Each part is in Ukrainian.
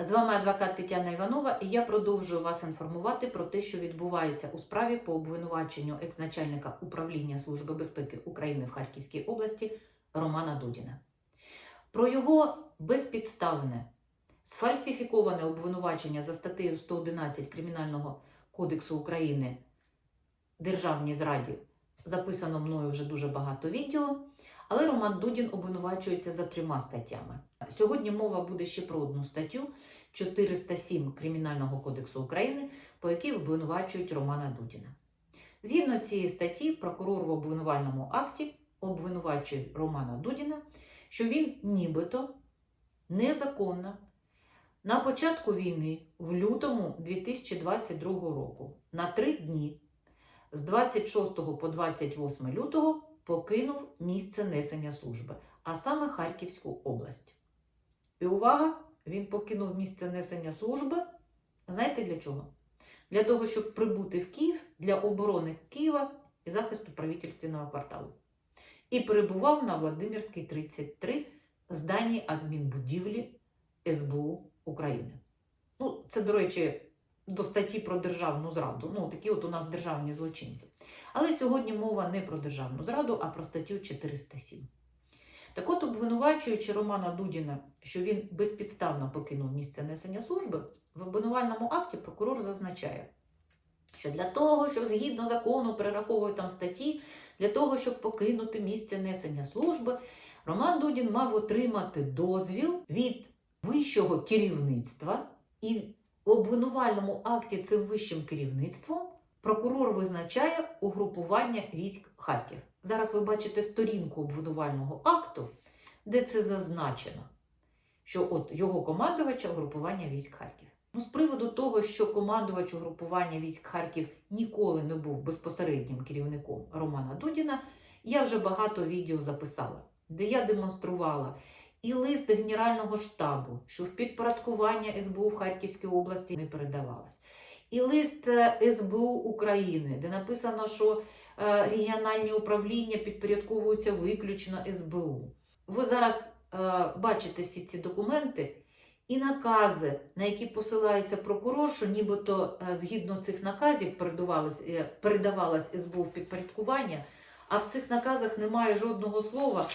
З вами адвокат Тетяна Іванова, і я продовжую вас інформувати про те, що відбувається у справі по обвинуваченню екс-начальника управління Служби безпеки України в Харківській області Романа Дудіна. Про його безпідставне сфальсифіковане обвинувачення за статтею 111 Кримінального кодексу України Державній зраді записано мною вже дуже багато відео. Але Роман Дудін обвинувачується за трьома статтями. Сьогодні мова буде ще про одну статтю 407 Кримінального кодексу України, по якій обвинувачують Романа Дудіна. Згідно цієї статті, прокурор в обвинувальному акті обвинувачує Романа Дудіна, що він нібито незаконно на початку війни в лютому 2022 року на три дні з 26 по 28 лютого покинув місце несення служби, а саме Харківську область. І увага! Він покинув місце несення служби. Знаєте для чого? Для того, щоб прибути в Київ для оборони Києва і захисту правительственного кварталу. І перебував на Владимирській 33 зданні адмінбудівлі СБУ України. Ну, це, до речі, до статті про державну зраду. Ну, такі от у нас державні злочинці. Але сьогодні мова не про державну зраду, а про статтю 407. Так от, обвинувачуючи Романа Дудіна, що він безпідставно покинув місце несення служби, в обвинувальному акті прокурор зазначає, що для того, щоб згідно закону перераховують там статті, для того, щоб покинути місце несення служби, Роман Дудін мав отримати дозвіл від вищого керівництва і в обвинувальному акті цим вищим керівництвом прокурор визначає угрупування військ Харків. Зараз ви бачите сторінку обвинувального акту, де це зазначено, що от його командувача угрупування військ Харків. Ну, з приводу того, що командувач угрупування військ Харків ніколи не був безпосереднім керівником Романа Дудіна, я вже багато відео записала, де я демонструвала і лист Генерального штабу, що в підпорядкування СБУ в Харківській області не передавалось. І лист е, СБУ України, де написано, що е, регіональні управління підпорядковуються виключно СБУ. Ви зараз е, бачите всі ці документи і накази, на які посилається прокурор, що нібито згідно цих наказів передавалось, е, СБУ в підпорядкування, а в цих наказах немає жодного слова.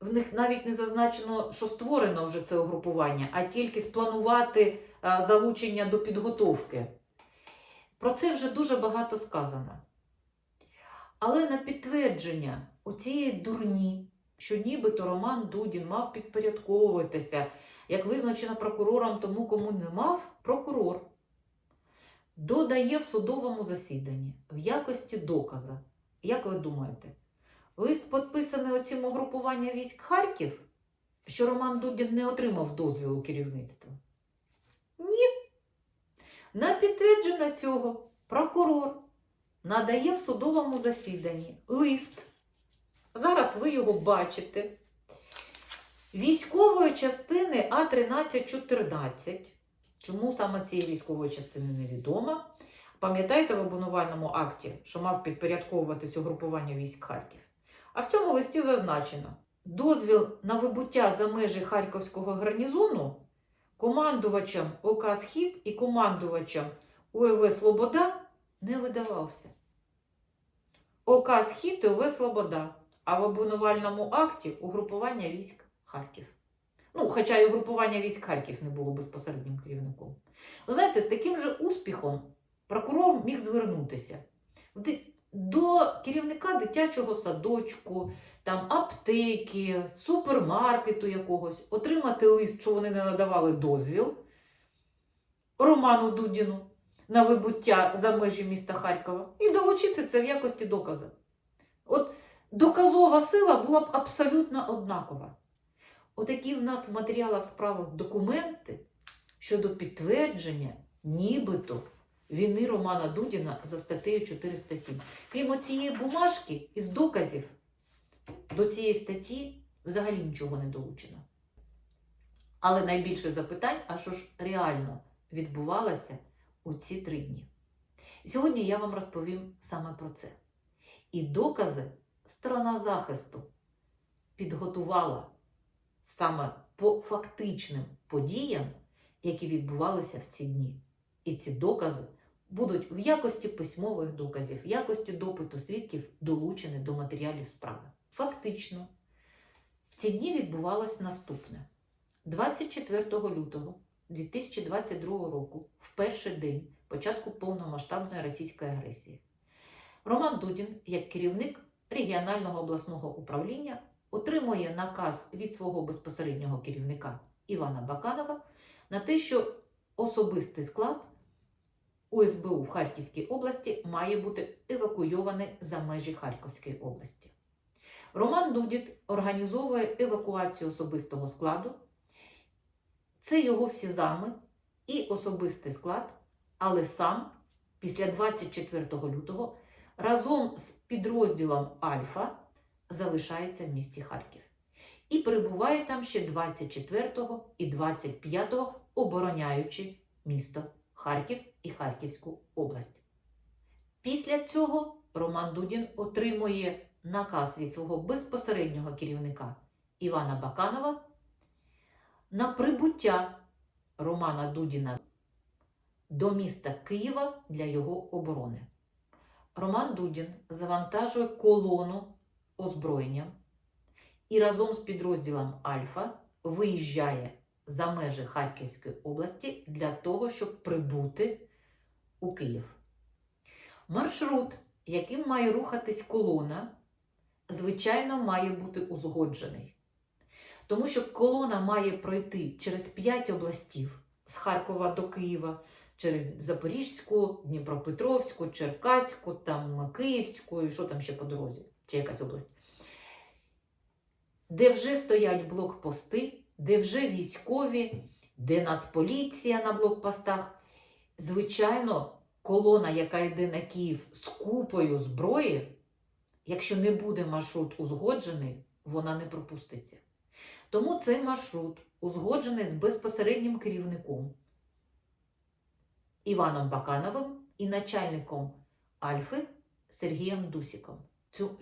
В них навіть не зазначено, що створено вже це угрупування, а тільки спланувати залучення до підготовки. Про це вже дуже багато сказано. Але на підтвердження у цієї дурні, що нібито Роман Дудін мав підпорядковуватися, як визначено прокурором тому, кому не мав, прокурор додає в судовому засіданні в якості доказа. Як ви думаєте, лист підписаний оцим угрупуванням військ Харків, що Роман Дудін не отримав дозвілу керівництва? Ні. На підтвердження цього прокурор надає в судовому засіданні лист. Зараз ви його бачите. Військової частини А1314. Чому саме цієї військової частини невідомо. Пам'ятаєте в обвинувальному акті, що мав підпорядковуватись угрупування військ Харків? А в цьому листі зазначено: дозвіл на вибуття за межі Харківського гарнізону командувачам ОК Схід і командувачам УВ Слобода не видавався. ОК Схід і УВ Слобода, а в обвинувальному акті угрупування військ Харків. Ну, хоча і угрупування військ Харків не було безпосереднім керівником. Ви знаєте, з таким же успіхом прокурор міг звернутися до керівника дитячого садочку, там аптеки, супермаркету якогось, отримати лист, що вони не надавали дозвіл Роману Дудіну на вибуття за межі міста Харкова і долучити це в якості доказу. От доказова сила була б абсолютно однакова. Отакі в нас в матеріалах справи документи щодо підтвердження, нібито війни Романа Дудіна за статтею 407. Крім цієї бумажки із доказів, до цієї статті взагалі нічого не долучено. Але найбільше запитань, а що ж реально відбувалося у ці три дні. Сьогодні я вам розповім саме про це. І докази сторона захисту підготувала саме по фактичним подіям, які відбувалися в ці дні. І ці докази будуть в якості письмових доказів, в якості допиту свідків долучені до матеріалів справи. Фактично, в ці дні відбувалось наступне: 24 лютого 2022 року, в перший день початку повномасштабної російської агресії, Роман Дудін, як керівник регіонального обласного управління, отримує наказ від свого безпосереднього керівника Івана Баканова на те, що особистий склад ОСБУ в Харківській області має бути евакуйований за межі Харківської області. Роман Дудіт організовує евакуацію особистого складу. Це його всі зами і особистий склад, але сам після 24 лютого разом з підрозділом Альфа залишається в місті Харків. І перебуває там ще 24 і 25, обороняючи місто Харків і Харківську область. Після цього Роман Дудін отримує наказ від свого безпосереднього керівника Івана Баканова на прибуття Романа Дудіна до міста Києва для його оборони. Роман Дудін завантажує колону озброєнням і разом з підрозділом Альфа виїжджає за межі Харківської області для того, щоб прибути у Київ. Маршрут, яким має рухатись колона, звичайно, має бути узгоджений. Тому що колона має пройти через 5 областів з Харкова до Києва, через Запорізьку, Дніпропетровську, Черкаську, там Київську і що там ще по дорозі, чи якась область, де вже стоять блокпости, де вже військові, де Нацполіція на блокпостах. Звичайно, колона, яка йде на Київ з купою зброї, якщо не буде маршрут узгоджений, вона не пропуститься. Тому цей маршрут узгоджений з безпосереднім керівником Іваном Бакановим і начальником Альфи Сергієм Дусіком.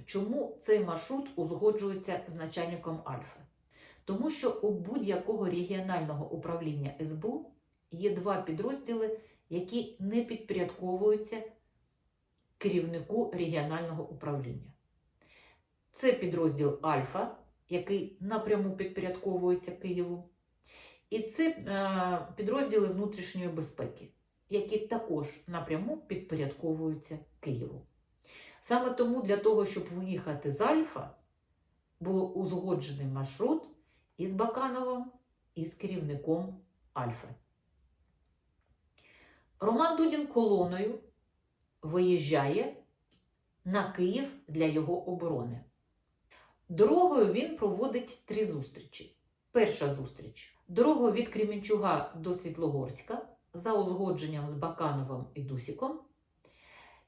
Чому цей маршрут узгоджується з начальником Альфи? Тому що у будь-якого регіонального управління СБУ є два підрозділи, які не підпорядковуються керівнику регіонального управління. Це підрозділ Альфа, який напряму підпорядковується Києву, і це е, підрозділи внутрішньої безпеки, які також напряму підпорядковуються Києву. Саме тому для того, щоб виїхати з Альфа, був узгоджений маршрут із Бакановим, і з керівником Альфи. Роман Дудін колоною виїжджає на Київ для його оборони. Дорогою він проводить три зустрічі. Перша зустріч дорогою від Кремінчуга до Світлогорська за узгодженням з Бакановим і Дусіком.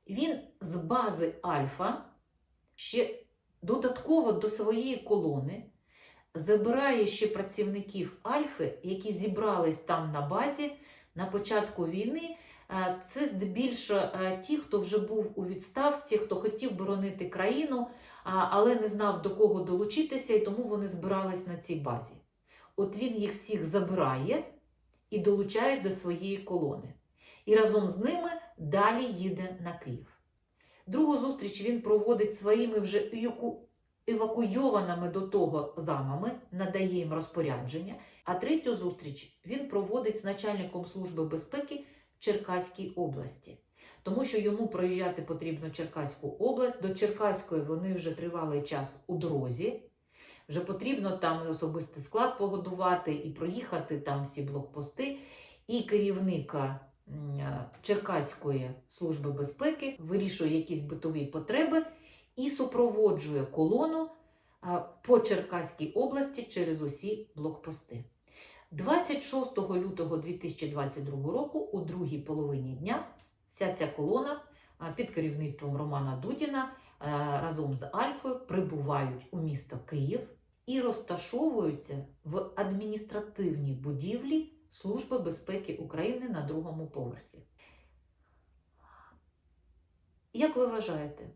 Він з бази Альфа ще додатково до своєї колони забирає ще працівників Альфи, які зібрались там на базі на початку війни. Е, Це здебільшого е, ті, хто вже був у відставці, хто хотів боронити країну, але не знав до кого долучитися, і тому вони збирались на цій базі. От він їх всіх забирає і долучає до своєї колони. І разом з ними далі їде на Київ. Другу зустріч він проводить своїми вже евакуйованими до того замами, надає їм розпорядження. А третю зустріч він проводить з начальником Служби безпеки в Черкаській області. Тому що йому проїжджати потрібно Черкаську область. До Черкаської вони вже тривалий час у дорозі. Вже потрібно там і особистий склад погодувати, і проїхати там всі блокпости. І керівника Черкаської служби безпеки вирішує якісь битові потреби і супроводжує колону по Черкаській області через усі блокпости. 26 лютого 2022 року, у другій половині дня, вся ця колона під керівництвом Романа Дудіна разом з Альфою прибувають у місто Київ і розташовуються в адміністративній будівлі Служби безпеки України на другому поверсі. Як ви вважаєте,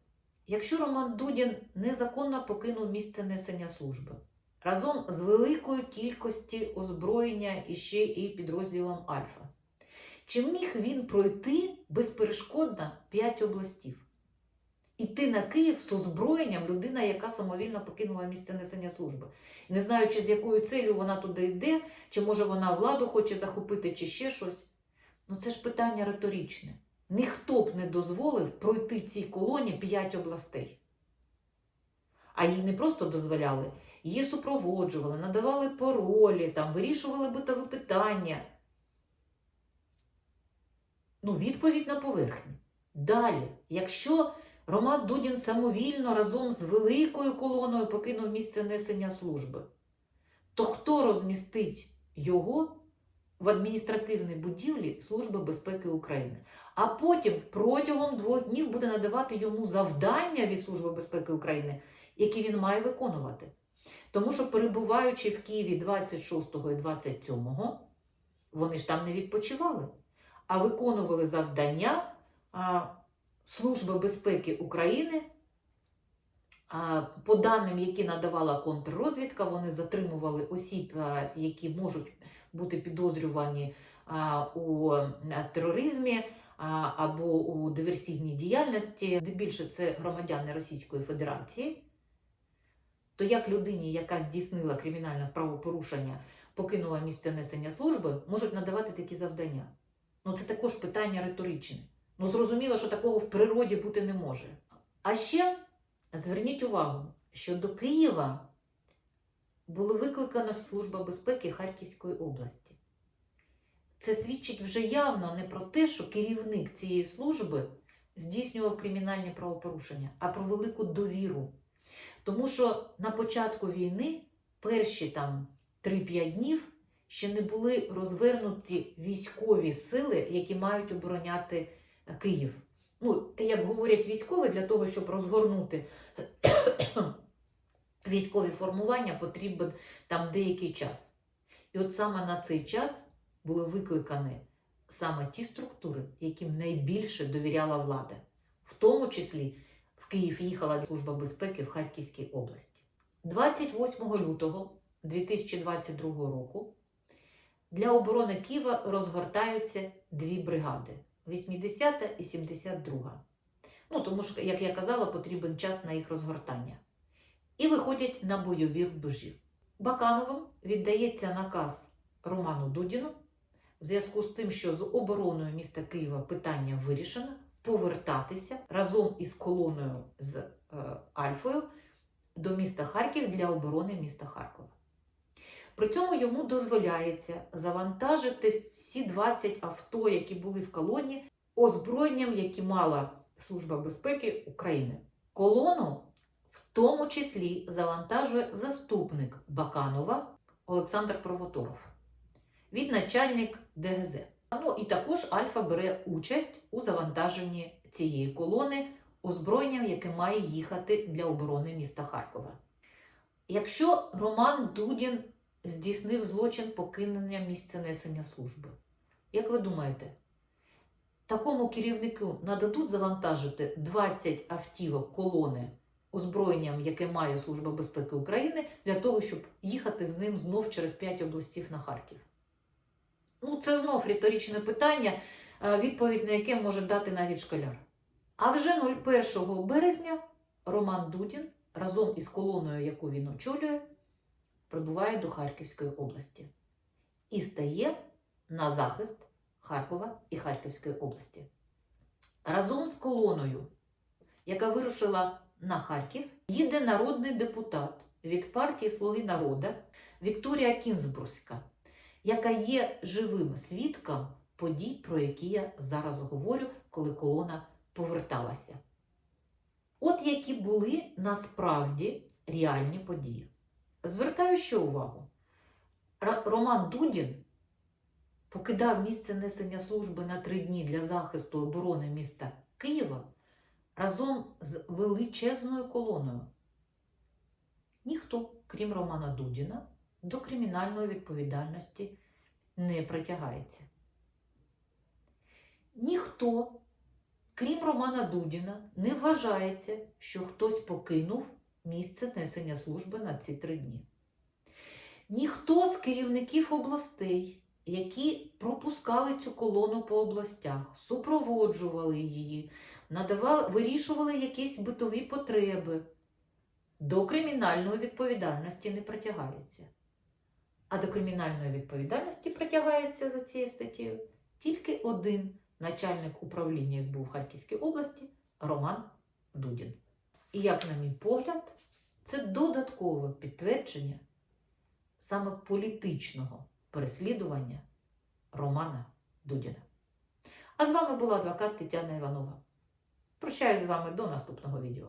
якщо Роман Дудін незаконно покинув місце несення служби, разом з великою кількості озброєння і ще і підрозділом Альфа. Чи міг він пройти безперешкодно 5 областів? Іти на Київ з озброєнням людина, яка самовільно покинула місце несення служби. Не знаючи, з якою целью вона туди йде, чи може вона владу хоче захопити, чи ще щось. Ну це ж питання риторичне. Ніхто б не дозволив пройти цій колоні 5 областей. А їй не просто дозволяли, її супроводжували, надавали паролі, там, вирішували битові питання. Ну, відповідь на поверхні. Далі, якщо Роман Дудін самовільно разом з великою колоною покинув місце несення служби, то хто розмістить його в адміністративній будівлі Служби безпеки України? А потім протягом двох днів буде надавати йому завдання від Служби безпеки України, які він має виконувати. Тому що, перебуваючи в Києві 26 і 27, вони ж там не відпочивали, а виконували завдання Служби безпеки України. По даним, які надавала контррозвідка, вони затримували осіб, які можуть бути підозрювані у тероризмі або у диверсійній діяльності. Здебільше це громадяни Російської Федерації. То як людині, яка здійснила кримінальне правопорушення, покинула місце несення служби, можуть надавати такі завдання? Ну це також питання риторичне. Ну зрозуміло, що такого в природі бути не може. А ще зверніть увагу, що до Києва була викликана Служба безпеки Харківської області. Це свідчить вже явно не про те, що керівник цієї служби здійснював кримінальні правопорушення, а про велику довіру. Тому що на початку війни перші там 3-5 днів ще не були розвернуті військові сили, які мають обороняти Київ. Ну, як говорять військові, для того, щоб розгорнути військові формування, потрібен там деякий час. І от саме на цей час були викликані саме ті структури, яким найбільше довіряла влада, в тому числі в Київ їхала Служба безпеки в Харківській області. 28 лютого 2022 року для оборони Києва розгортаються дві бригади 80 та і 72. Ну, тому що, як я казала, потрібен час на їх розгортання. І виходять на бойові рубежі. Бакановим віддається наказ Роману Дудіну в зв'язку з тим, що з обороною міста Києва питання вирішено, повертатися разом із колоною з е, Альфою до міста Харків для оборони міста Харкова. При цьому йому дозволяється завантажити всі 20 авто, які були в колоні, озброєнням, які мала Служба безпеки України. Колону в тому числі завантажує заступник Баканова Олександр Провоторов. Він начальник ДГЗ. Ну і також Альфа бере участь у завантаженні цієї колони озброєнням, яке має їхати для оборони міста Харкова. Якщо Роман Дудін здійснив злочин покинення місця несення служби, як ви думаєте, такому керівнику нададуть завантажити 20 автівок колони озброєнням, яке має Служба безпеки України, для того, щоб їхати з ним знов через 5 областів на Харків? Ну, це знов риторичне питання, е, відповідь на яке може дати навіть школяр. А вже 01 березня Роман Дудін разом із колоною, яку він очолює, прибуває до Харківської області і стає на захист Харкова і Харківської області. Разом з колоною, яка вирушила на Харків, їде народний депутат від партії Слуги народу Вікторія Кінзбурська, яка є живим свідком подій, про які я зараз говорю, коли колона поверталася. От які були насправді реальні події. Звертаю ще увагу: Роман Дудін покидав місце несення служби на три дні для захисту оборони міста Києва разом з величезною колоною. Ніхто, крім Романа Дудіна, до кримінальної відповідальності не притягається. Ніхто, крім Романа Дудіна, не вважається, що хтось покинув місце несення служби на ці три дні. Ніхто з керівників областей, які пропускали цю колону по областях, супроводжували її, надавали, вирішували якісь битові потреби, до кримінальної відповідальності не притягається. А до кримінальної відповідальності притягається за цією статтею тільки один начальник управління СБУ в Харківській області Роман Дудін. І як, на мій погляд, це додаткове підтвердження саме політичного переслідування Романа Дудіна. А з вами була адвокат Тетяна Іванова. Прощаюсь з вами до наступного відео.